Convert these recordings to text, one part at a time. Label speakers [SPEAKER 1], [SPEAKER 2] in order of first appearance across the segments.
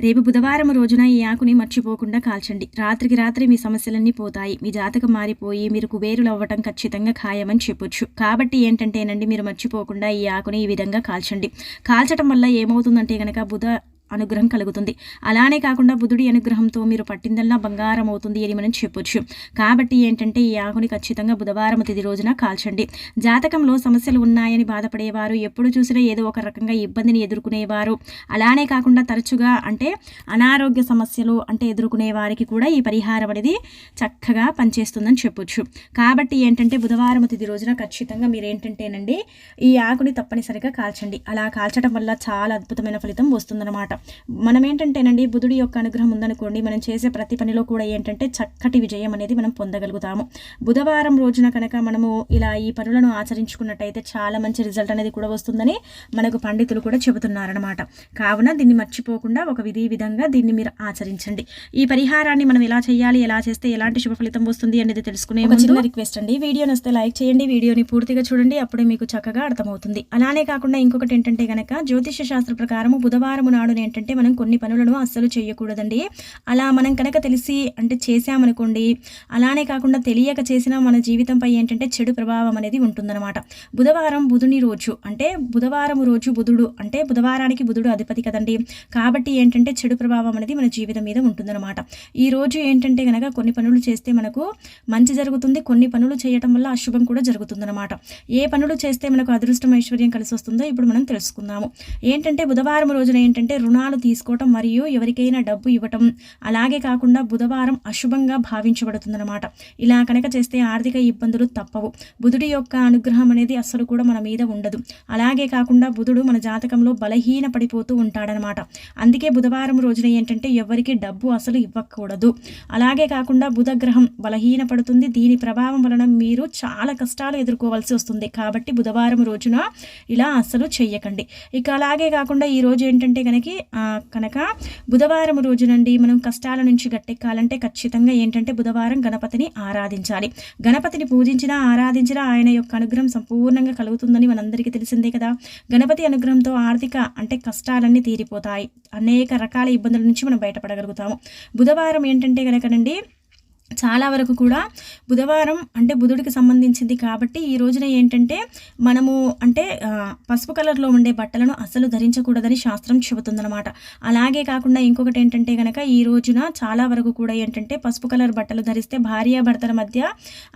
[SPEAKER 1] రేపు బుధవారం రోజున ఈ ఆకుని మర్చిపోకుండా కాల్చండి. రాత్రికి రాత్రి మీ సమస్యలన్నీ పోతాయి. మీ జాతకం మారిపోయి మీరు కుబేరులు అవ్వటం ఖచ్చితంగా ఖాయమని చెప్పొచ్చు. కాబట్టి ఏంటంటేనండి మీరు మర్చిపోకుండా ఈ ఆకుని ఈ విధంగా కాల్చండి. కాల్చడం వల్ల ఏమవుతుందంటే కనుక బుధ అనుగ్రహం కలుగుతుంది. అలానే కాకుండా బుధుడి అనుగ్రహంతో మీరు పట్టిందల్లా బంగారం అవుతుంది అని మనం చెప్పొచ్చు. కాబట్టి ఏంటంటే ఈ ఆకుని ఖచ్చితంగా బుధవారం తిది రోజున కాల్చండి. జాతకంలో సమస్యలు ఉన్నాయని బాధపడేవారు ఎప్పుడు చూసినా ఏదో ఒక రకంగా ఇబ్బందిని ఎదుర్కొనేవారు. అలానే కాకుండా తరచుగా అంటే అనారోగ్య సమస్యలు అంటే ఎదుర్కొనే వారికి కూడా ఈ పరిహారం అనేది చక్కగా పనిచేస్తుందని చెప్పొచ్చు. కాబట్టి ఏంటంటే బుధవారం తిది రోజున ఖచ్చితంగా మీరు ఏంటంటేనండి ఈ ఆకుని తప్పనిసరిగా కాల్చండి. అలా కాల్చడం వల్ల చాలా అద్భుతమైన ఫలితం వస్తుందన్నమాట. మనం ఏంటంటేనండి బుధుడి యొక్క అనుగ్రహం ఉందనుకోండి మనం చేసే ప్రతి పనిలో కూడా ఏంటంటే చక్కటి విజయం అనేది మనం పొందగలుగుతాము. బుధవారం రోజున కనుక మనము ఇలా ఈ పనులను ఆచరించుకున్నట్టయితే చాలా మంచి రిజల్ట్ అనేది కూడా వస్తుందని మనకు పండితులు కూడా చెబుతున్నారనమాట కావున దీన్ని మర్చిపోకుండా ఒక విధి విధంగా దీన్ని మీరు ఆచరించండి. ఈ పరిహారాన్ని మనం ఎలా చేయాలి ఎలా చేస్తే ఎలాంటి శుభ ఫలితం వస్తుంది అనేది తెలుసుకునే చిన్న రిక్వెస్ట్ అండి. వీడియో నస్తే లైక్ చేయండి వీడియోని పూర్తిగా చూడండి అప్పుడే మీకు చక్కగా అర్థమవుతుంది. అలానే కాకుండా ఇంకొకటి ఏంటంటే కనుక జ్యోతిష శాస్త్ర ప్రకారం బుధవారం నాడు ఏంటంటే మనం కొన్ని పనులను అస్సలు చేయకూడదండి. అలా మనం కనుక తెలిసి అంటే చేసామనుకోండి అలానే కాకుండా తెలియక చేసిన మన జీవితంపై ఏంటంటే చెడు ప్రభావం అనేది ఉంటుందన్నమాట. బుధవారం బుధుని రోజు అంటే బుధవారం రోజు బుధుడు అంటే బుధవారానికి బుధుడు అధిపతి కదండి. కాబట్టి ఏంటంటే చెడు ప్రభావం అనేది మన జీవితం మీద ఉంటుందన్నమాట. ఈ రోజు ఏంటంటే కనుక కొన్ని పనులు చేస్తే మనకు మంచి జరుగుతుంది కొన్ని పనులు చేయటం వల్ల అశుభం కూడా జరుగుతుందన్నమాట. ఏ పనులు చేస్తే మనకు అదృష్టం ఐశ్వర్యం కలిసి వస్తుందో ఇప్పుడు మనం తెలుసుకుందాము. ఏంటంటే బుధవారం రోజున ఏంటంటే రుణాలు తీసుకోవటం మరియు ఎవరికైనా డబ్బు ఇవ్వటం. అలాగే కాకుండా బుధవారం అశుభంగా భావించబడుతుందన్నమాట. ఇలా కనుక చేస్తే ఆర్థిక ఇబ్బందులు తప్పవు. బుధుడి యొక్క అనుగ్రహం అనేది అస్సలు కూడా మన మీద ఉండదు. అలాగే కాకుండా బుధుడు మన జాతకంలో బలహీన పడిపోతూ ఉంటాడనమాట అందుకే బుధవారం రోజున ఏంటంటే ఎవరికి డబ్బు అసలు ఇవ్వకూడదు. అలాగే కాకుండా బుధ గ్రహం బలహీన పడుతుంది. దీని ప్రభావం వలన మీరు చాలా కష్టాలు ఎదుర్కోవాల్సి వస్తుంది. కాబట్టి బుధవారం రోజున ఇలా అస్సలు చెయ్యకండి. ఇక అలాగే కాకుండా ఈ రోజు ఏంటంటే కనుక కనుక బుధవారం రోజునండి మనం కష్టాల నుంచి గట్టెక్కాలంటే ఖచ్చితంగా ఏంటంటే బుధవారం గణపతిని ఆరాధించాలి. గణపతిని పూజించినా ఆరాధించినా ఆయన యొక్క అనుగ్రహం సంపూర్ణంగా కలుగుతుందని మనందరికీ తెలిసిందే కదా. గణపతి అనుగ్రహంతో ఆర్థిక అంటే కష్టాలన్నీ తీరిపోతాయి. అనేక రకాల ఇబ్బందుల నుంచి మనం బయటపడగలుగుతాము. బుధవారం ఏంటంటే కనుకనండి చాలా వరకు కూడా బుధవారం అంటే బుధుడికి సంబంధించింది కాబట్టి ఈ రోజున ఏంటంటే మనము అంటే పసుపు కలర్లో ఉండే బట్టలను అసలు ధరించకూడదని శాస్త్రం చెబుతుందనమాట అలాగే కాకుండా ఇంకొకటి ఏంటంటే కనుక ఈ రోజున చాలా వరకు కూడా ఏంటంటే పసుపు కలర్ బట్టలు ధరిస్తే భార్యాభర్తల మధ్య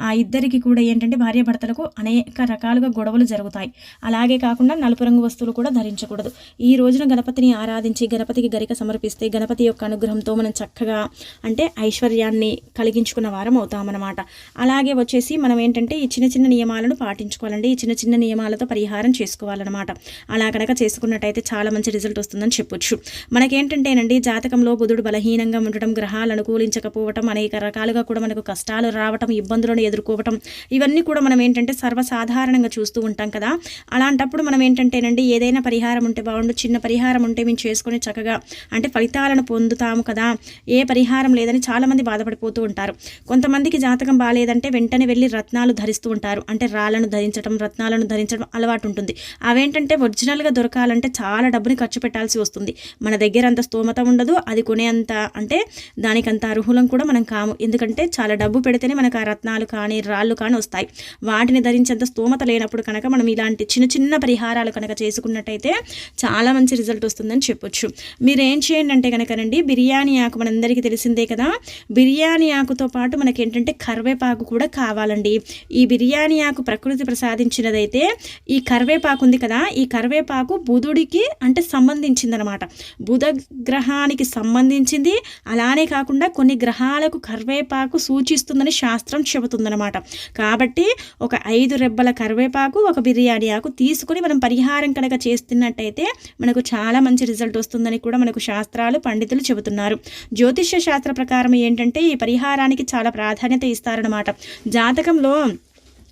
[SPEAKER 1] ఆ ఇద్దరికి కూడా ఏంటంటే భార్యాభర్తలకు అనేక రకాలుగా గొడవలు జరుగుతాయి. అలాగే కాకుండా నలుపు రంగు వస్తువులు కూడా ధరించకూడదు. ఈ రోజున గణపతిని ఆరాధించి గణపతికి గరిక సమర్పిస్తే గణపతి యొక్క అనుగ్రహంతో మనం చక్కగా అంటే ఐశ్వర్యాన్ని కలిగి తగ్గించుకున్న వారం అవుతామన్నమాట. అలాగే వచ్చేసి మనం ఏంటంటే ఈ చిన్న చిన్న నియమాలను పాటించుకోవాలండి. ఈ చిన్న చిన్న నియమాలతో పరిహారం చేసుకోవాలన్నమాట. అలా కనుక చేసుకున్నట్టయితే చాలా మంచి రిజల్ట్ వస్తుందని చెప్పొచ్చు. మనకేంటంటేనండి జాతకంలో బుధుడు బలహీనంగా ఉండటం గ్రహాలు అనుకూలించకపోవటం అనేక రకాలుగా కూడా మనకు కష్టాలు రావటం ఇబ్బందులను ఎదుర్కోవటం ఇవన్నీ కూడా మనం ఏంటంటే సర్వసాధారణంగా చూస్తూ ఉంటాం కదా. అలాంటప్పుడు మనం ఏంటంటేనండి ఏదైనా పరిహారం ఉంటే బాగుండు చిన్న పరిహారం ఉంటే మేము చేసుకొని చక్కగా అంటే ఫలితాలను పొందుతాము కదా. ఏ పరిహారం లేదని చాలామంది బాధపడిపోతూ ఉంటారు. ఉంటారు కొంతమందికి జాతకం బాగాలేదంటే వెంటనే వెళ్ళి రత్నాలు ధరిస్తూ ఉంటారు. అంటే రాళ్ళను ధరించడం రత్నాలను ధరించడం అలవాటు ఉంటుంది. అవేంటంటే ఒరిజినల్గా దొరకాలంటే చాలా డబ్బుని ఖర్చు పెట్టాల్సి వస్తుంది. మన దగ్గర అంత స్తోమత ఉండదు. అది కొనేంత అంటే దానికంత అర్హులం కూడా మనం కాము. ఎందుకంటే చాలా డబ్బు పెడితేనే మనకు ఆ రత్నాలు కానీ రాళ్ళు కానీ వస్తాయి. వాటిని ధరించేంత స్తోమత లేనప్పుడు కనుక మనం ఇలాంటి చిన్న చిన్న పరిహారాలు కనుక చేసుకున్నట్టయితే చాలా మంచి రిజల్ట్ వస్తుందని చెప్పొచ్చు. మీరు ఏం చేయండి అంటే కనుక రండి. బిర్యానీ ఆకు మనందరికీ తెలిసిందే కదా. బిర్యానీ ఆకు ఆకుతో పాటు మనకి ఏంటంటే కరివేపాకు కూడా కావాలండి. ఈ బిర్యానీ ఆకు ప్రకృతి ప్రసాదించినదైతే ఈ కరివేపాకు ఉంది కదా ఈ కరివేపాకు బుధుడికి అంటే సంబంధించిందనమాట. బుధ గ్రహానికి సంబంధించింది. అలానే కాకుండా కొన్ని గ్రహాలకు కరివేపాకు సూచిస్తుందని శాస్త్రం చెబుతుందనమాట. కాబట్టి ఒక ఐదు రెబ్బల కరివేపాకు ఒక బిర్యానీ ఆకు తీసుకుని మనం పరిహారం కనుక చేస్తున్నట్టయితే మనకు చాలా మంచి రిజల్ట్ వస్తుందని కూడా మనకు శాస్త్రాలు పండితులు చెబుతున్నారు. జ్యోతిష్య శాస్త్ర ప్రకారం ఏంటంటే ఈ పరిహారాన్ని జాతకానికి చాలా ప్రాధాన్యత ఇస్తారనమాట జాతకంలో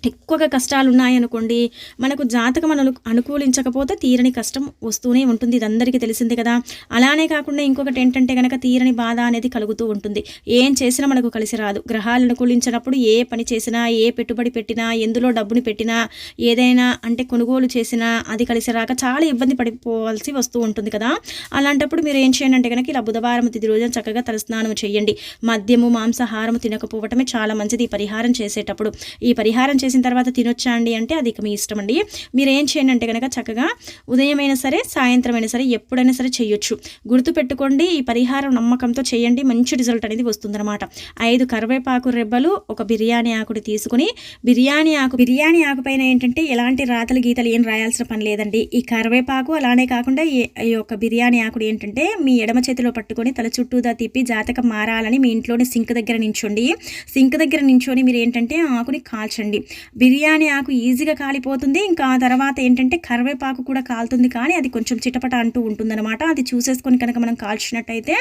[SPEAKER 1] ఎక్కువగా కష్టాలు ఉన్నాయనుకోండి మనకు జాతకం అను అనుకూలించకపోతే తీరని కష్టం వస్తూనే ఉంటుంది. ఇది అందరికీ తెలిసిందే కదా. అలానే కాకుండా ఇంకొకటి ఏంటంటే కనుక తీరని బాధ అనేది కలుగుతూ ఉంటుంది. ఏం చేసినా మనకు కలిసి రాదు. గ్రహాలు అనుకూలించినప్పుడు ఏ పని చేసినా ఏ పెట్టుబడి పెట్టినా ఎందులో డబ్బుని పెట్టినా ఏదైనా అంటే కొనుగోలు చేసినా అది కలిసి రాక చాలా ఇబ్బంది పడిపోవాల్సి వస్తూ ఉంటుంది కదా. అలాంటప్పుడు మీరు ఏం చేయండి అంటే కనుక ఇలా బుధవారం తిది రోజున చక్కగా తలస్నానం చేయండి. మద్యము మాంసాహారము తినకపోవటమే చాలా మంచిది ఈ పరిహారం చేసేటప్పుడు. ఈ పరిహారం చేసిన తర్వాత తినొచ్చా అండి అంటే అది ఇక మీ ఇష్టం అండి మీరు ఏం చేయండి అంటే కనుక చక్కగా ఉదయమైనా సరే సాయంత్రం అయినా సరే ఎప్పుడైనా సరే చేయొచ్చు. గుర్తుపెట్టుకోండి ఈ పరిహారం నమ్మకంతో చేయండి మంచి రిజల్ట్ అనేది వస్తుందన్నమాట. ఐదు కరివేపాకు రెబ్బలు ఒక బిర్యానీ ఆకుని తీసుకుని బిర్యానీ ఆకు బిర్యానీ ఆకు పైన ఏంటంటే ఎలాంటి రాతలు గీతలు ఏం రాయాల్సిన పని లేదండి. ఈ కరివేపాకు అలానే కాకుండా ఈ యొక్క బిర్యానీ ఆకుడు ఏంటంటే మీ ఎడమ చేతిలో పట్టుకొని తల చుట్టూదా తిప్పి జాతకం మారాలని మీ ఇంట్లోనే సింక్ దగ్గర నించోండి. సింక్ దగ్గర నించొని మీరు ఏంటంటే ఆకుని కాల్చండి. బిర్యానీ ఆకు ఈజీగా కాలిపోతుంది. ఇంకా ఆ తర్వాత ఏంటంటే కరివేపాకు కూడా కాలుతుంది కానీ అది కొంచెం చిటపట అంటూ ఉంటుందన్నమాట. అది చూసేసుకొని కనుక మనం కాల్చినట్టయితే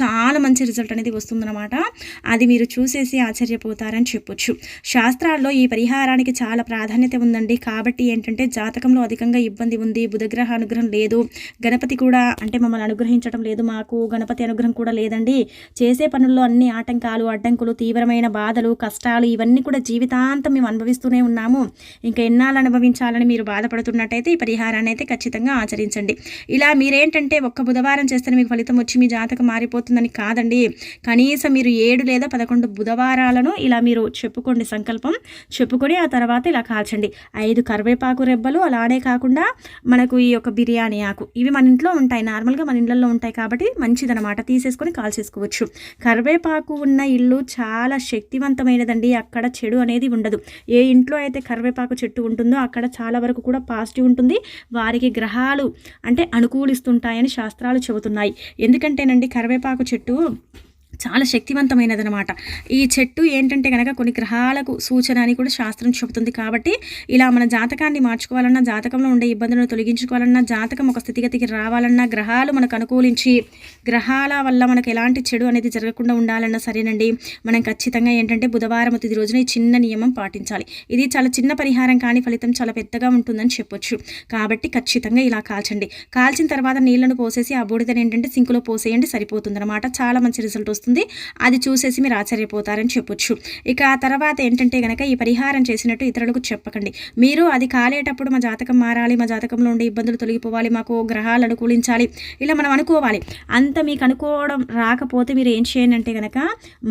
[SPEAKER 1] చాలా మంచి రిజల్ట్ అనేది వస్తుందన్నమాట. అది మీరు చూసేసి ఆశ్చర్యపోతారని చెప్పొచ్చు. శాస్త్రాల్లో ఈ పరిహారానికి చాలా ప్రాధాన్యత ఉందండి. కాబట్టి ఏంటంటే జాతకంలో అధికంగా ఇబ్బంది ఉంది బుధగ్రహ అనుగ్రహం లేదు గణపతి కూడా అంటే మమ్మల్ని అనుగ్రహించడం లేదు మాకు గణపతి అనుగ్రహం కూడా లేదండి. చేసే పనుల్లో అన్ని ఆటంకాలు అడ్డంకులు తీవ్రమైన బాధలు కష్టాలు ఇవన్నీ కూడా జీవితాంతం మేము అనుభవిస్తూనే ఉన్నాము. ఇంకా ఎన్నాళ్ళు అనుభవించాలని మీరు బాధపడుతున్నట్టయితే ఈ పరిహారాన్ని అయితే ఖచ్చితంగా ఆచరించండి. ఇలా మీరేంటంటే ఒక్క బుధవారం చేస్తే మీకు ఫలితం వచ్చి మీ జాతకం మారిపోతుందని కాదండి. కనీసం మీరు ఏడు లేదా పదకొండు బుధవారాలను ఇలా మీరు చెప్పుకోండి సంకల్పం. చెప్పుకొని ఆ తర్వాత ఇలా కాల్చండి. ఐదు కరివేపాకు రెబ్బలు అలానే కాకుండా మనకు ఈ యొక్క బిర్యానీ ఆకు. ఇవి మన ఇంట్లో ఉంటాయి. నార్మల్గా మన ఇళ్ళల్లో ఉంటాయి కాబట్టి మంచిదనమాట తీసేసుకొని కాల్చేసుకోవచ్చు. కరివేపాకు ఉన్న ఇల్లు చాలా శక్తివంతమైనదండి. అక్కడ చెడు అనేది ఉండదు. ఏ ఇంట్లో అయితే కరివేపాకు చెట్టు ఉంటుందో అక్కడ చాలా వరకు కూడా పాజిటివ్ ఉంటుంది. వారికి గ్రహాలు అంటే అనుకూలిస్తుంటాయని శాస్త్రాలు చెబుతున్నాయి. ఎందుకంటేనండి కరివేపాకు చెట్టు చాలా శక్తివంతమైనదనమాట ఈ చెట్టు ఏంటంటే కనుక కొన్ని గ్రహాలకు సూచన అని కూడా శాస్త్రం చెబుతుంది కాబట్టి ఇలా మన జాతకాన్ని మార్చుకోవాలన్నా జాతకంలో ఉండే ఇబ్బందులను తొలగించుకోవాలన్నా జాతకం ఒక స్థితిగతికి రావాలన్నా గ్రహాలు మనకు అనుకూలించి గ్రహాల వల్ల మనకు ఎలాంటి చెడు అనేది జరగకుండా ఉండాలన్నా సరేనండి. మనం ఖచ్చితంగా ఏంటంటే బుధవారం తిది రోజున ఈ చిన్న నియమం పాటించాలి. ఇది చాలా చిన్న పరిహారం కానీ ఫలితం చాలా పెద్దగా ఉంటుందని చెప్పొచ్చు. కాబట్టి ఖచ్చితంగా ఇలా కాల్చండి. కాల్చిన తర్వాత నీళ్ళను పోసేసి ఆ బూడిదని ఏంటంటే సింకులో పోసేయండి సరిపోతుందన్నమాట. చాలా మంచి రిజల్ట్ వస్తుంది. వస్తుంది అది చూసేసి మీరు ఆశ్చర్యపోతారని చెప్పొచ్చు. ఇక ఆ తర్వాత ఏంటంటే కనుక ఈ పరిహారం చేసినట్టు ఇతరులకు చెప్పకండి. మీరు అది కాలేటప్పుడు మా జాతకం మారాలి మా జాతకంలో ఉండే ఇబ్బందులు తొలగిపోవాలి మాకు గ్రహాలు అనుకూలించాలి ఇలా మనం అనుకోవాలి. అంత మీకు అనుకోవడం రాకపోతే మీరు ఏం చేయండి అంటే కనుక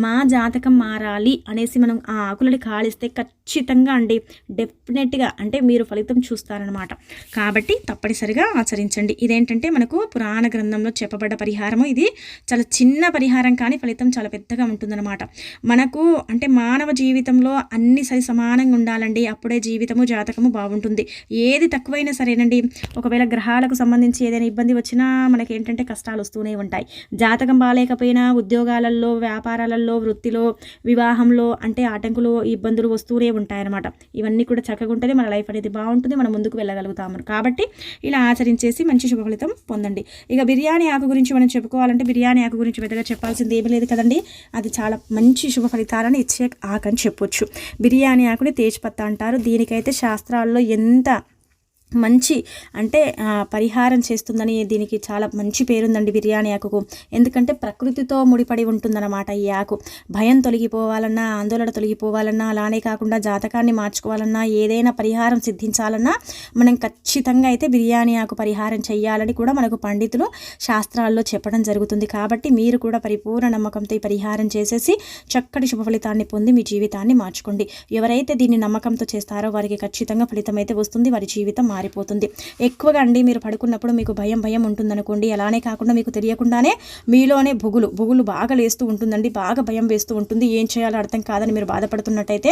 [SPEAKER 1] మా జాతకం మారాలి అనేసి మనం ఆ ఆకులని కాలిస్తే ఖచ్చితంగా అండి డెఫినెట్గా అంటే మీరు ఫలితం చూస్తారనమాట కాబట్టి తప్పనిసరిగా ఆచరించండి. ఇదేంటంటే మనకు పురాణ గ్రంథంలో చెప్పబడ్డ పరిహారము ఇది. చాలా చిన్న పరిహారం కానీ ఫలితం చాలా పెద్దగా ఉంటుందన్నమాట. మనకు అంటే మానవ జీవితంలో అన్ని సరి సమానంగా ఉండాలండి. అప్పుడే జీవితము జాతకము బాగుంటుంది. ఏది తక్కువైనా సరేనండి. ఒకవేళ గ్రహాలకు సంబంధించి ఏదైనా ఇబ్బంది వచ్చినా మనకి ఏంటంటే కష్టాలు వస్తూనే ఉంటాయి. జాతకం బాగాలేకపోయినా ఉద్యోగాలలో వ్యాపారాలలో వృత్తిలో వివాహంలో అంటే ఆటంకులు ఇబ్బందులు వస్తూనే ఉంటాయన్నమాట. ఇవన్నీ కూడా చక్కగా ఉంటేనే మన లైఫ్ అనేది బాగుంటుంది. మనం ముందుకు వెళ్ళగలుగుతాము. కాబట్టి ఇలా ఆచరించేసి మంచి శుభ ఫలితం పొందండి. ఇక బిర్యానీ ఆకు గురించి మనం చెప్పుకోవాలంటే బిర్యానీ ఆకు గురించి పెద్దగా చెప్పాల్సింది ఏమి లేదు కదండి. అది చాలా మంచి శుభ ఫలితాలను ఇచ్చే ఆకు అని చెప్పొచ్చు. బిర్యానీ ఆకుని తేజ్పత్తా అంటారు. దీనికైతే శాస్త్రాల్లో ఎంత మంచి అంటే పరిహారం చేస్తుందని దీనికి చాలా మంచి పేరుందండి బిర్యానీ ఆకుకు. ఎందుకంటే ప్రకృతితో ముడిపడి ఉంటుందన్నమాట ఈ ఆకు. భయం తొలగిపోవాలన్నా ఆందోళన తొలగిపోవాలన్నా అలానే కాకుండా జాతకాన్ని మార్చుకోవాలన్నా ఏదైనా పరిహారం సిద్ధించాలన్నా మనం ఖచ్చితంగా అయితే బిర్యానీ ఆకు పరిహారం చేయాలని కూడా మనకు పండితులు శాస్త్రాల్లో చెప్పడం జరుగుతుంది. కాబట్టి మీరు కూడా పరిపూర్ణ నమ్మకంతో ఈ పరిహారం చేసేసి చక్కటి శుభ ఫలితాన్ని పొంది మీ జీవితాన్ని మార్చుకోండి. ఎవరైతే దీన్ని నమ్మకంతో చేస్తారో వారికి ఖచ్చితంగా ఫలితం అయితే వస్తుంది. వారి జీవితం మారిపోతుంది. ఎక్కువగా అండి మీరు పడుకున్నప్పుడు మీకు భయం భయం ఉంటుందనుకోండి. అలానే కాకుండా మీకు తెలియకుండానే మీలోనే బుగులు బుగులు బాగా లేస్తూ ఉంటుందండి. బాగా భయం వేస్తూ ఉంటుంది. ఏం చేయాలో అర్థం కాదని మీరు బాధపడుతున్నట్టయితే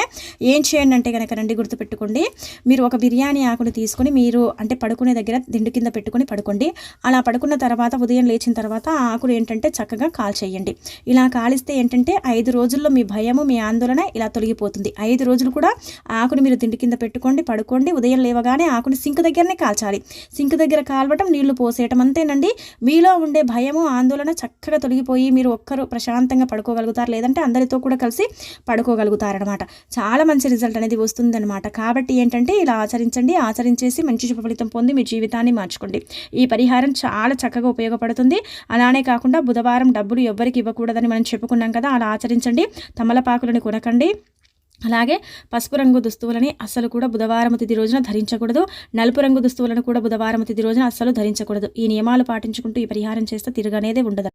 [SPEAKER 1] ఏం చేయండి అంటే కనుక రండి గుర్తుపెట్టుకోండి. మీరు ఒక బిర్యానీ ఆకుని తీసుకొని మీరు అంటే పడుకునే దగ్గర దిండు కింద పెట్టుకొని పడుకోండి. అలా పడుకున్న తర్వాత ఉదయం లేచిన తర్వాత ఆ ఆకులు ఏంటంటే చక్కగా కాల్ చేయండి. ఇలా కాలిస్తే ఏంటంటే ఐదు రోజుల్లో మీ భయము మీ ఆందోళన ఇలా తొలగిపోతుంది. ఐదు రోజులు కూడా ఆకుని మీరు దిండు కింద పెట్టుకోండి పడుకోండి. ఉదయం లేవగానే ఆకుని సింక్ సింక్ దగ్గరనే కాల్చాలి. సింక్ దగ్గర కాల్వటం నీళ్ళు పోసేయటం అంతేనండి. మీలో ఉండే భయము ఆందోళన చక్కగా తొలగిపోయి మీరు ఒక్కరు ప్రశాంతంగా పడుకోగలుగుతారు. లేదంటే అందరితో కూడా కలిసి పడుకోగలుగుతారనమాట. చాలా మంచి రిజల్ట్ అనేది వస్తుందన్నమాట కాబట్టి ఏంటంటే ఇలా ఆచరించండి. ఆచరించేసి మంచి శుభ ఫలితం పొంది మీ జీవితాన్ని మార్చుకోండి. ఈ పరిహారం చాలా చక్కగా ఉపయోగపడుతుంది. అలానే కాకుండా బుధవారం డబ్బులు ఎవ్వరికి ఇవ్వకూడదని మనం చెప్పుకున్నాం కదా అలా ఆచరించండి. తమలపాకులను కొనకండి. అలాగే పసుపు రంగు దుస్తువులని అస్సలు కూడా బుధవారం తిథి రోజున ధరించకూడదు. నలుపు రంగు దుస్తువులను కూడా బుధవారం తిథి రోజున అస్సలు ధరించకూడదు. ఈ నియమాలు పాటించుకుంటూ ఈ పరిహారం చేస్తే తిరగనేదే ఉండదు.